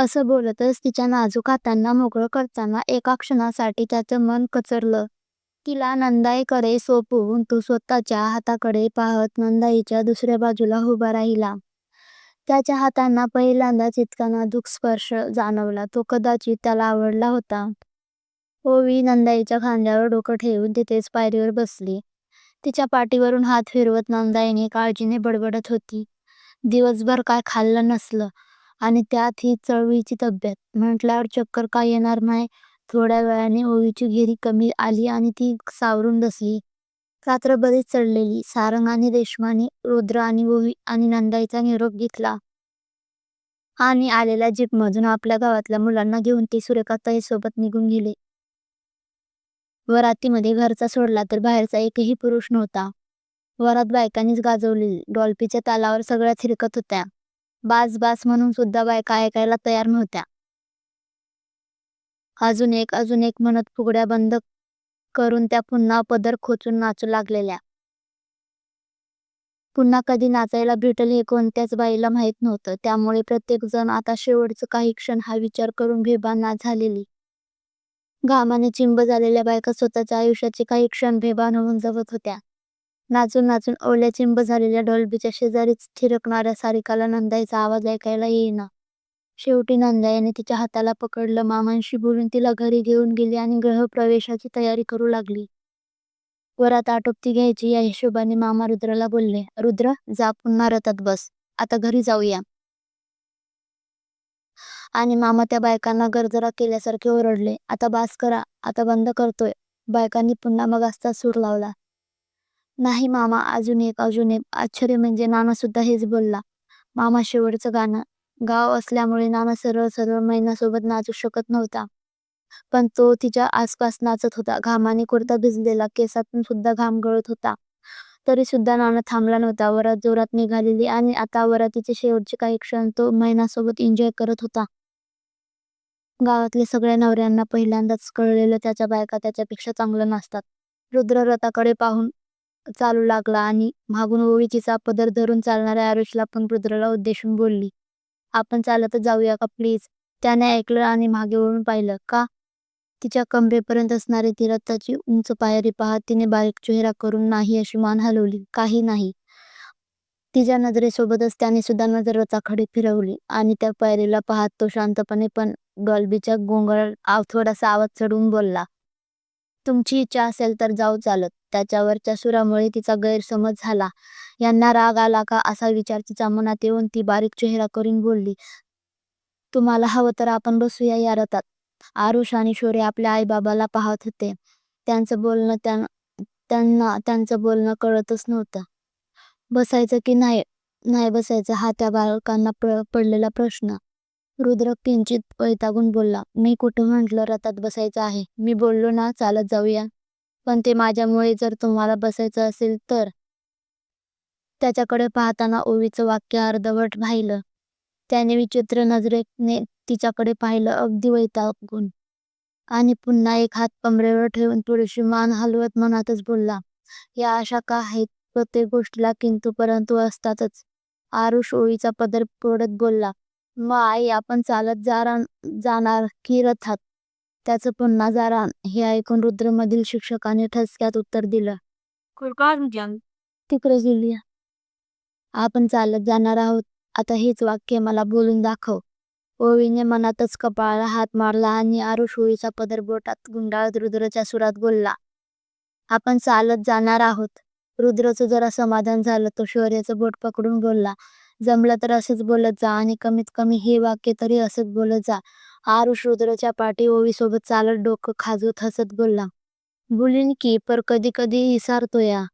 असं बोलतच तिच्या नाजूक हातांना मोकळं करताना एका क्षणासाठी त्याचं मन कचरलं. तिला नंदाईकडे सोपवून तो स्वतःच्या हाताकडे पाहत नंदाईच्या दुसऱ्या बाजूला उभा राहिला. त्याच्या हातांना पहिल्यांदाच इतका नाजूक स्पर्श जाणवला तो कदाचित त्याला आवडला होता. ओवी नंदाईच्या खांद्यावर डोकं ठेवून तिथेच पायरीवर बसली. तिच्या पाठीवरून हात फिरवत नंदाई काळजीने बडबडत होती. दिवसभर काय खाल्लं नसलं आणि त्यात ही चळवळीची तब्येत म्हटल्यावर चक्कर काय येणार नाय? थोड्या वेळाने ओवीची घेरी कमी आली आणि ती सावरून बसली. रात्र बरीच चढलेली. सारंग आणि रेश्माने रुद्र आणि ओवी आणि नंदाईचा निरोप घेतला. आणि आलेल्या जीपमधून आपल्या गावातल्या मुलांना घेऊन ते सुरेखाताईंसोबत निघून गेले. वरातीमध्ये घरचा सोडला तर बाहेरचा एकही पुरुष नव्हता. वरात बायकांनीच गाजवलेली. डॉल्बीच्या तालावर सगळ्या थिरकत होत्या. बास बास म्हणून सुद्धा बायका ऐकायला तयार नव्हत्या. अजून एक अजून एक म्हणत फुगड्या बंद करून त्या पुन्हा पदर खोचून नाचू लागलेल्या. पुन्हा कधी नाचायला भेटेल हे कोणत्याच बाईला माहीत नव्हतं. त्यामुळे प्रत्येकजण आता शेवटचं काही क्षण हा विचार करून बेभान झालेली. घामाने चिंब झालेल्या बायका स्वतःच्या आयुष्याचे काही क्षण बेभान होऊन जगत होत्या. नाचून नाचून ओल्याचिंब झालेल्या डॉल्बीच्या शेजारीच थिरकणाऱ्या सारिकाला नंदाईचा आवाज ऐकायला येईना. शेवटी नंदाईने तिच्या हाताला पकडलं. मामांशी बोलून तिला घरी घेऊन गेली आणि गृहप्रवेशाची तयारी करू लागली. वरात आटोपती घ्यायची या हिशोबाने मामा रुद्रला बोलले, रुद्र, जा पुन्हा रथात बस. आता घरी जाऊया. आणि मामा त्या बायकांना गर्जरा केल्यासारखे ओरडले, आता बास करा. आता बंद करतोय. बायकांनी पुन्हा मगाचचाच सूर लावला. नाही मामा, अजून एक अजून एक. आश्चर्य म्हणजे नाना सुद्धा हेच बोलला. मामा शेवटचं गाणं. गाव असल्यामुळे नाना सरळ सरळ मैनासोबत नाचू शकत नव्हता. पण तो तिच्या आसपास नाचत होता. घामाने कुर्ता भिजलेला. केसातून सुद्धा घाम गळत होता. तरी सुद्धा नाना थांबला नव्हता. वरात जोरात निघालेली आणि आता वरातीचे शेवटचे काही क्षण तो मैनासोबत एन्जॉय करत होता. गावातल्या सगळ्या नवऱ्यांना पहिल्यांदाच कळलेलं त्याच्या बायका त्याच्यापेक्षा चांगलं नाचतात. रुद्ररथाकडे पाहून चालू लागला आणि मागून ओळखीचा पदर धरून चालणाऱ्या आरुषला पण रुद्रला उद्देशून बोलली, आपण चालतच जाऊया का प्लीज? त्याने ऐकलं आणि मागे वळून पाहिलं. का? तिच्या कंबेपर्यंत असणारी ती रथाची उंच पायरी पाहत तिने बारीक चेहरा करून नाही अशी मान हलवली. काही नाही. तिच्या नजरेसोबतच त्याने सुद्धा नजर रथाकडे फिरवली आणि त्या पायरीला पाहत तो शांतपणे पण गलबीच्या गोंगाट थोडासा आवाज चढवून बोलला, तुमची इच्छा असेल तर जाऊ चालत. त्याच्यावरच्या सुरामुळे तिचा गैरसमज झाला. यांना राग आला का असा विचार तिच्या मनात येऊन ती बारीक चेहरा करून बोलली, तुम्हाला हवं तर आपण बसूया या रथात. आरुष आणि शौर्य आपल्या आईबाबाला पाहत होते. त्यांचं बोलणं त्यांना त्यांचं बोलणं कळतच नव्हतं. बसायचं की नाही नाही बसायचं हा त्या बालकांना पडलेला प्रश्न. रुद्र किंचित वैतागून बोलला, मी कुठं म्हंटलं रथात बसायचं आहे. मी बोललो ना चालत जाऊया. पण ते माझ्यामुळे जर तुम्हाला बसायचं असेल तर? त्याच्याकडे पाहताना ओवीचं वाक्य अर्धवट राहिलं. त्याने विचित्र नजरेने तिच्याकडे पाहिलं अगदी वैतागून. आणि पुन्हा एक हात कमरेवर ठेवून थोडीशी मान हलवत मनातच बोलला, या अशा का आहेत? प्रत्येक गोष्टीला किंतु परंतु असतातच. आरुष ओवीचा पदर ओढत बोलला, मग आई आपण चालत जाणार की रथात? त्याचं पुन्हा जाणार हे ऐकून रुद्रमधील शिक्षकाने ठसक्यात उत्तर दिलं, तिकडे जुलिया. आपण चालत जाणार आहोत. आता हेच वाक्य मला बोलून दाखव. ओवीने मनातच कपाळाला हात मारला आणि आरुष ओवीचा पदर बोटात गुंडाळत रुद्रच्या सुरात बोलला, आपण चालत जाणार आहोत. रुद्रचं जरा समाधान झालं. तो शौर्याचं बोट पकडून बोलला, जमलं तर असंच बोलत जा आणि कमीत कमी हे वाक्य तरी असंच बोलत जा. आरुष रुद्रच्या पाठी ओवीसोबत चालत डोकं खाजवत हसत बोलला, बोलीन की, पर कधी कधी इसारतो या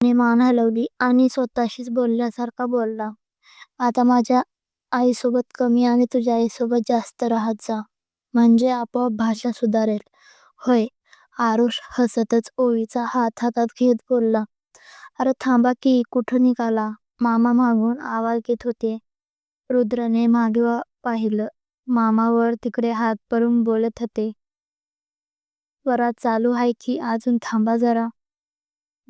मान हलवली आणि स्वतःशीच बोलल्यासारखा बोलला, आता माझ्या आईसोबत कमी आणि तुझ्या आईसोबत जास्त राहत जा. म्हणजे आपोआप भाषा सुधारेल. होय. आरुष हसतच ओवीचा हात हातात घेत बोलला, अरे थांबा की, कुठं निघाला? मामा मागून आवाज घेत होते. रुद्रने मागे पाहिलं. मामा वर तिकडे हात करून बोलत होते. वरात चालू आहे की अजून थांबा जरा.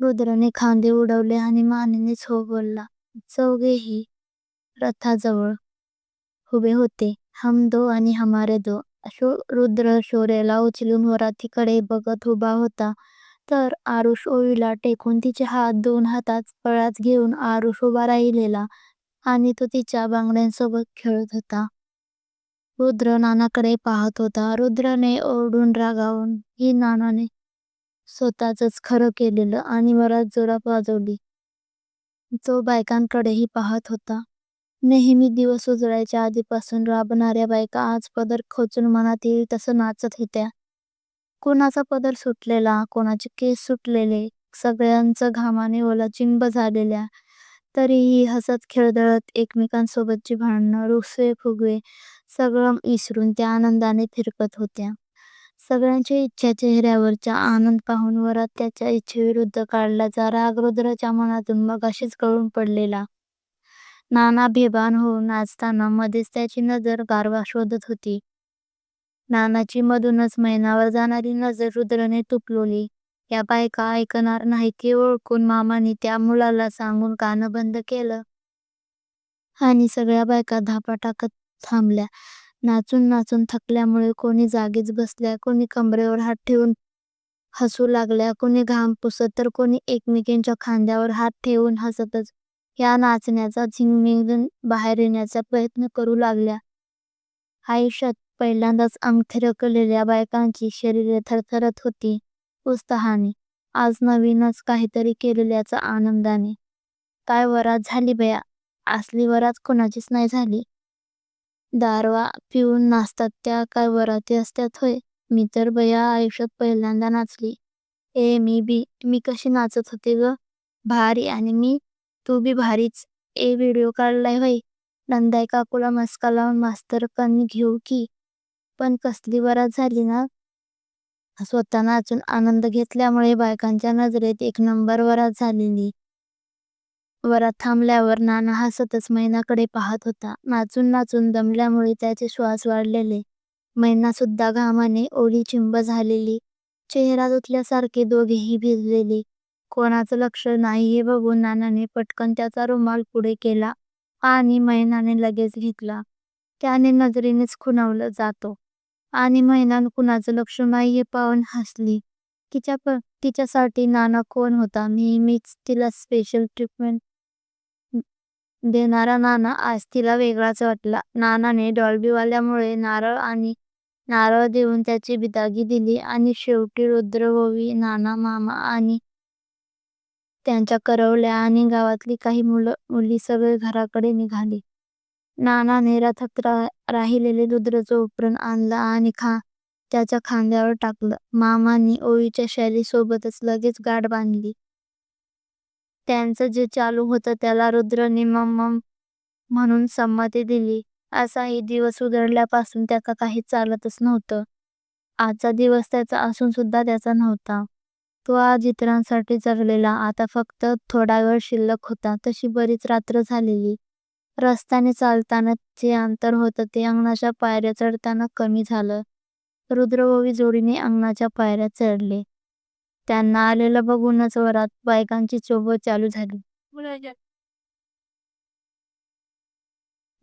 रुद्रने खांदे उडवले आणि मानेनेच हो बोलला. चौघेही रथाजवळ उभे होते हम दो आणि हमारे दो अशो रुद्र शौर्याला उचलून वरातीकडे बघत उभा होता तर आरुष ओवीला टेकून तिचे हात दोन हातात पळात घेऊन आरुष उभा राहिलेला आणि तो तिच्या बांगड्यांसोबत खेळत होता. रुद्र नानाकडे पाहत होता. रुद्रने ओरडून रागावून ही नानाने स्वतःच खरं केलेलं आणि वरात जोरात वाजवली. तो बायकांकडेही पाहत होता. नेहमी दिवस उजळायच्या आधीपासून राबणाऱ्या बायका आज पदर खोचून मनात येईल तसं नाचत होत्या. कोणाचा पदर सुटलेला कोणाचे केस सुटलेले सगळ्यांचं घामाने ओलाचिंब झालेल्या तरीही हसत खेळदळत एकमेकांसोबतची भांडणं रुसवे फुगवे सगळं विसरून त्या आनंदाने फिरकत होत्या. सगळ्यांच्या इच्छा चेहऱ्यावरच्या आनंद पाहून वरात त्याच्या इच्छेविरुद्ध काढल्याचा राग रुद्राच्या मनातून मगाशीच कळून पडलेला. नाना बेभान होऊन नाचताना मध्येच त्याची नजर गारवा शोधत होती. नानाची मधूनच मैनावर जाणारी नजर रुद्रने तुपलोली. या बायका ऐकणार नाही की ओळखून मामाने त्या मुलाला सांगून गाणं बंद केलं. आणि सगळ्या बायका धापा टाकत थांबल्या. नाचून नाचून थकल्यामुळे कोणी जागीच बसल्या कोणी कमरेवर हात ठेवून हसू लागल्या कोणी घाम पुसत तर कोणी एकमेकींच्या खांद्यावर हात ठेवून हसतच. या नाचण्याचा झिंगमिंग बाहेर येण्याचा प्रयत्न करू लागल्या. आयुष्यात पहिल्यांदाच अंग थिरकलेल्या बायकांची शरीरे थरथरत होती उत्साहाने. आज नवीनच काहीतरी केलेल्याचा आनंदाने. काय वरात झाली बया असली वरात कोणाचीच नाही झाली. दारवा पिऊन नाचतात त्या काय वराती असतात होय? मी तर बया आयुष्यात पहिल्यांदा नाचली. ए मी बी मी कशी नाचत होते ग? भारी आणि मी? तू बी भारीच. ए व्हिडिओ काढलाय होय? नंदाई काकूला मस्का लावून मास्तर कन घेऊ की? पण कसली वरात झाली ना? स्वतः नाचून आनंद घेतल्यामुळे बायकांच्या नजरेत एक नंबर वरात झालेली. वरात थांबल्यावर नाना हसतच मैनाकडे पाहत होता. नाचून नाचून दमल्यामुळे त्याचे श्वास वाढलेले. मैना सुद्धा घामाने ओळी चिंब झालेली. चेहरा धुतल्यासारखे दोघेही भिजलेले. कोणाचं लक्ष नाही हे बघून नानाने पटकन त्याचा रुमाल पुढे केला आणि मैनाने लगेच घेतला. त्याने नजरेनेच खुणावलं जातो. आणि मैनान कुणाचं लक्ष नाही हे पाहून हसली. तिच्या तिच्यासाठी नाना कोण होता? नेहमीच तिला स्पेशल ट्रीटमेंट देणारा नाना. आज तिला वेगळाच वाटला. नानाने डॉल्बीवाल्यामुळे नारळ आणि नारळ देऊन त्याची बिदागी दिली आणि शेवटी रुद्र नाना मामा आणि त्यांच्या करवल्या आणि गावातली काही मुलं मुली सगळे घराकडे निघाली. नानाने रथात रा राहिलेले रुद्रचं उपरण आणलं आणि खा त्याच्या खांद्यावर टाकलं. मामांनी ओवीच्या शैलीसोबतच लगेच गाठ बांधली. त्यांचं जे चालू होतं त्याला रुद्रने मम्मम म्हणून संमती दिली. असाही दिवस उजळल्यापासून त्याचा काही चालतच नव्हतं. आजचा दिवस त्याचा असून सुद्धा त्याचा नव्हता. तो आज इतरांसाठी जगलेला. आता फक्त थोडा वेळ शिल्लक होता. तशी बरीच रात्र झालेली. रस्त्याने चालताना जे अंतर होतं ते अंगणाच्या पायऱ्या चढताना कमी झालं. रुद्र जोडीने अंगणाच्या पायऱ्या चढले. त्यांना आलेलं बघूनच वरात बायकांची चोबत चालू झाली.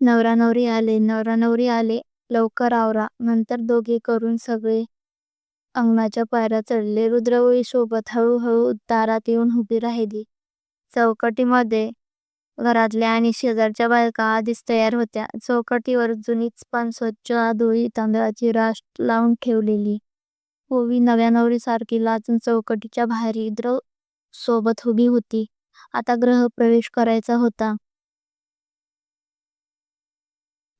नवरा नवरी आले नवरा नवरी आले लवकर आवरा. नंतर दोघे करून सगळे अंगणाच्या पायऱ्या चढले. रुद्रवळी सोबत हळूहळू दारात येऊन उभी राहिली. चौकटीमध्ये घरातल्या आणि शेजारच्या बायका आधीच तयार होत्या. चौकटीवर जुनीच पण स्वच्छ आधुळी तांदळाची राश लावून ठेवलेली. ओवी नव्या नवरीसारखी लाचून चौकटीच्या बाहेर रुद्र सोबत उभी होती. आता ग्रह प्रवेश करायचा होता.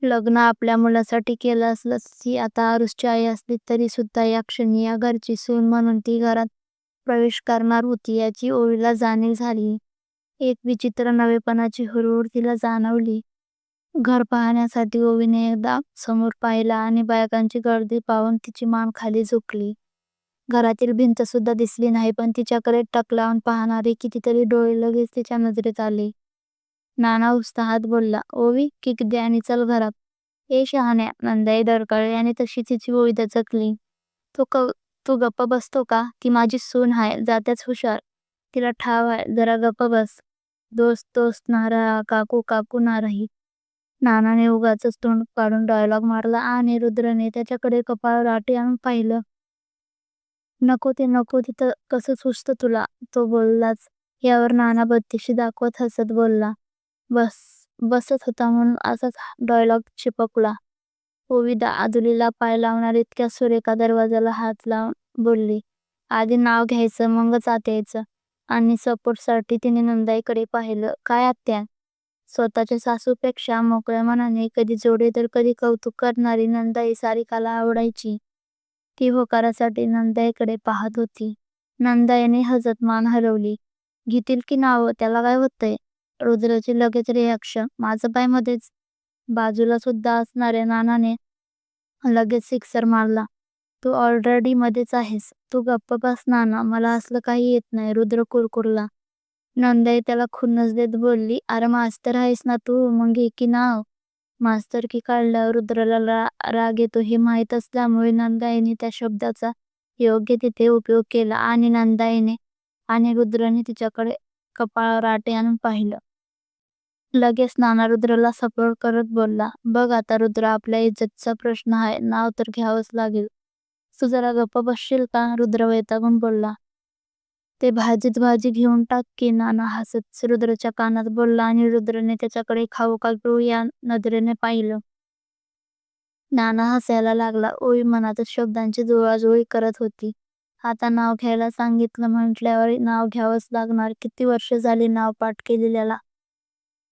लग्न आपल्या मुलासाठी केलं असलं ती आता आरुषची आई असली तरी सुद्धा या क्षणी या घरची सून म्हणून ती घरात प्रवेश करणार होती याची ओवीला जाणीव झाली. एक विचित्र नवेपणाची हुरहुर तिला जाणवली. घर पाहण्यासाठी ओवीने एकदा समोर पाहिला आणि बायकांची गर्दी पाहून तिची मान खाली झुकली. घरातील भिंत सुद्धा दिसली नाही पण तिच्याकडे टक लावून पाहणारे कितीतरी डोळे लगेच तिच्या नजरेत आले. नाना उत्साहात बोलला ओवी किक दे आणि चल घरात. ए शहाण्या नंदाई डरकाळली आणि तशी तिची ओवी दचकली तो क तू गप्प बसतो का? ती माझी सून आहे जात्याच हुशार. तिला ठाव आहे जरा गप्प बस. दोस्त दोस्त ना रहा काकू काकू ना रही नानाने उगाच तोंड काढून डायलॉग मारला आणि रुद्रने त्याच्याकडे कपाळ राठी आणून पाहिलं. नको ते नको तिथं कसं सुचतं तुला? तो बोललाच. यावर नाना बत्तीशी दाखवत हसत बोलला. बस बसत होता म्हणून असाच डायलॉग चिपकला. ओविदा आदुलीला पाय लावणार इतक्या सुरेखा दरवाजाला हात लावून बोलली. आधी नाव घ्यायचं मगच आत यायचं. आणि सपोर्टसाठी तिने नंदाईकडे पाहिलं. काय आत्या? स्वतःच्या सासूपेक्षा मोकळ्या मनाने कधी जोडे तर कधी कौतुक करणारी नंदाई सारिकाला आवडायची. ती होकारासाठी नंदाईकडे पाहत होती. नंदाईने हजत मान हलवली. घेतील की नाव त्याला काय होतंय? रुद्राची लगेच रिॲक्शन. माझं पाय मध्येच. बाजूला सुद्धा असणाऱ्या नानाने लगेच सिक्सर मारला. तू ऑलरेडी मध्येच आहेस. तू गप्प बस नाना मला असलं काही येत नाही. रुद्र कुरकुरला. नंदाई त्याला खुन्नस देत बोलली. अरे मास्तर आहेस ना तू मग घे की नाव. मास्तरकी काढल्यावर रुद्रला राग येतो हे माहीत असल्यामुळे नंदाईने त्या शब्दाचा योग्य तिथे उपयोग केला आणि नंदाईने आणि रुद्रने तिच्याकडे कपाळावर राटे आणून पाहिलं. लगेच नाना रुद्रला सपोर्ट करत बोलला. बघ आता रुद्र आपल्या इज्जतचा प्रश्न आहे. नाव तर घ्यावंच लागेल. तू जरा गप्प बसशील का? रुद्र वैतागून बोलला. ते भाजीत भाजी घेऊन टाक की नाना हसत रुद्रच्या कानात बोलला आणि रुद्रने त्याच्याकडे खाऊ का पिऊ या नजरेने पाहिलं. नाना हसायला लागला. ओळी मनातच शब्दांची जुळाजुळी करत होती. आता नाव घ्यायला सांगितलं म्हटल्यावर नाव घ्यावंच लागणार. किती वर्ष झाली नाव पाठ केलेल्याला.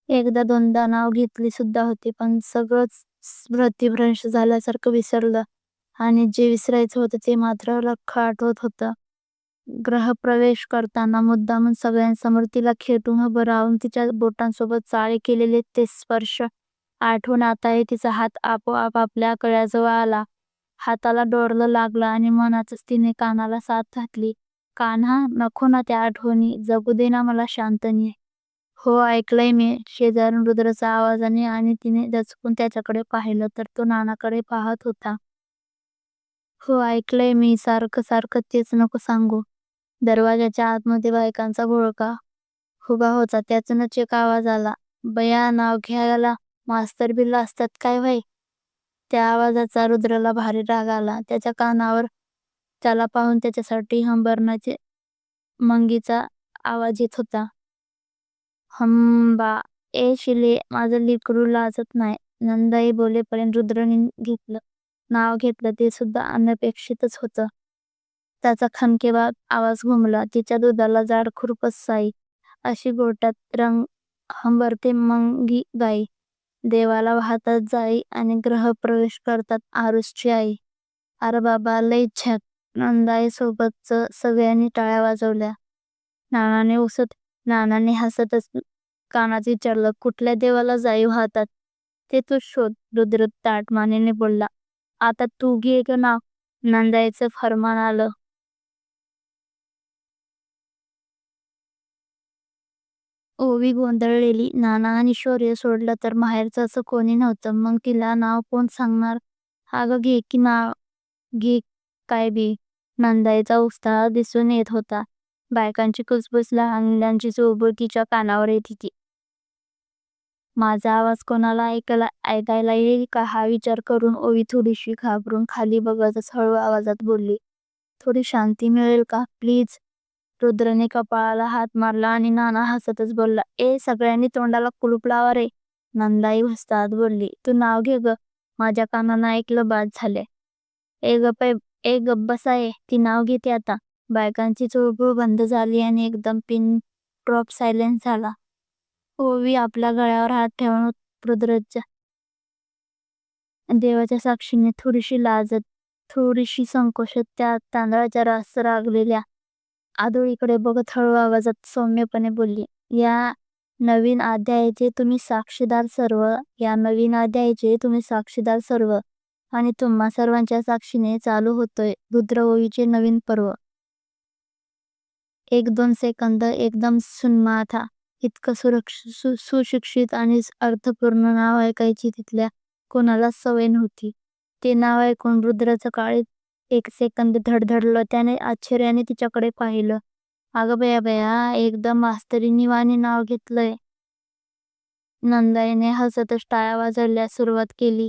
एकदा दोनदा नाव घेतली सुद्धा होती पण सगळंच स्मृतिभ्रंश झाल्यासारखं विसरलं आणि जे विसरायचं होतं ते मात्र लख्ख आठवत होतं. ग्रहप्रवेश करताना मुद्दामून सगळ्यांसमोर तिला खेटून उभं राहून तिच्या बोटांसोबत चाळे केलेले ते स्पर्श आठवून आताही तिचा हात आपोआप आपल्या कळ्याजवळ आला. हाताला डोरलं लागलं आणि मनातच तिने कानाला साथ घातली. कान्हा, नको ना त्या आठवणी. जगू दे ना मला शांतनी हो ऐकलंय मी. शेजारून रुद्रचा आवाजाने आणि तिने दचकून त्याच्याकडे पाहिलं तर तो नानाकडे पाहत होता. हो ऐकलंय मी. सारखं सारखं तेच नको सांगू. दरवाजाच्या आतमध्ये बायकांचा घोळका उभा होता. त्यातूनच एक आवाज आला. बया नाव घ्यायला मास्तर बिल्ल असतात काय व्हय? त्या आवाजाचा रुद्रला भारी राग आला. त्याच्या कानावर त्याला पाहून त्याच्यासाठी हंबरण्याचे मंगीचा आवाज येत होता. हंबा ए शिले माझं लेकरू लाजत नाही. नंदाई बोलेपर्यंत रुद्रने घेतलं. नाव घेतलं ते सुद्धा अनपेक्षितच होतं. त्याचा खणकेबाज आवाज घुमला. तिच्या दुधाला जाड खुरपस साई. अशी गोट्यात रंग हंबरते मंगी गाई. देवाला वाहतात जाई आणि ग्रह प्रवेश करतात आरुषची आई. अरे बाबा लय छत नंदाई सोबतच सगळ्यांनी टाळ्या वाजवल्या. नानाने उसत नानाने हसतच कानात विचारलं. कुठल्या देवाला जाई वाहतात? ते तूच शोध. रुद्र ताठ मानेने बोलला. आता तू घे ग नाव. नंदाईचं फरमान आलं. ओवी गोंधळलेली. नाना आणि शौर्य सोडलं तर माहेरचं असं कोणी नव्हतं. मग तिला नाव कोण सांगणार? अगं घे की नाव. घे काय बी. नंदाईचा उत्साह दिसून येत होता. बायकांची कुसबुस लहान मुलांची चुळबुळ तिच्या कानावर येत होती. माझा आवाज कोणाला ऐकायला येईल का हा विचार करून ओवी थोडीशी घाबरून खाली बघतच हळू आवाजात बोलली. थोडी शांती मिळेल का? प्लीज. रुद्रने कपाळाला हात मारला आणि नाना हसतच बोलला. ए सगळ्यांनी तोंडाला कुलूप लावा रे. नंदाई हसतात बोलली. तू नाव घे ग. माझ्या कानानं ऐकलं बाद झाले ए गप्प बसा ए. ती नाव घेते आता. बायकांची चुळबुळ बंद झाली आणि एकदम पिन ड्रॉप सायलेन्स झाला. ओवी आपल्या गळ्यावर हात ठेवून रुद्रच्या देवाच्या साक्षीने थोडीशी लाजत, थोडीशी संकोचत त्या तांदळाच्या रास रागलेल्या आदोळीकडे बघत हळू आवाजात सौम्यपणे बोलली. या नवीन अध्यायाचे तुम्ही साक्षीदार सर्व. या नवीन अध्यायाचे तुम्ही साक्षीदार सर्व. आणि तुम्हा सर्वांच्या साक्षीने चालू होतोय रुद्र ओवीचे नवीन पर्व. एक दोन सेकंद एकदम सुन्माथा इतकं सुशिक्षित आणि अर्थपूर्ण नाव ऐकायची तिथल्या कोणाला सवय नव्हती. ते नाव ऐकून रुद्राचं काळीज एक सेकंद धडधडलं. त्याने आश्चर्याने तिच्याकडे पाहिलं. अगं बया बया एकदम मास्तरीणीवानी नाव घेतलंय. नंदाईने हसतच टाळ्या वाजवायला सुरुवात केली.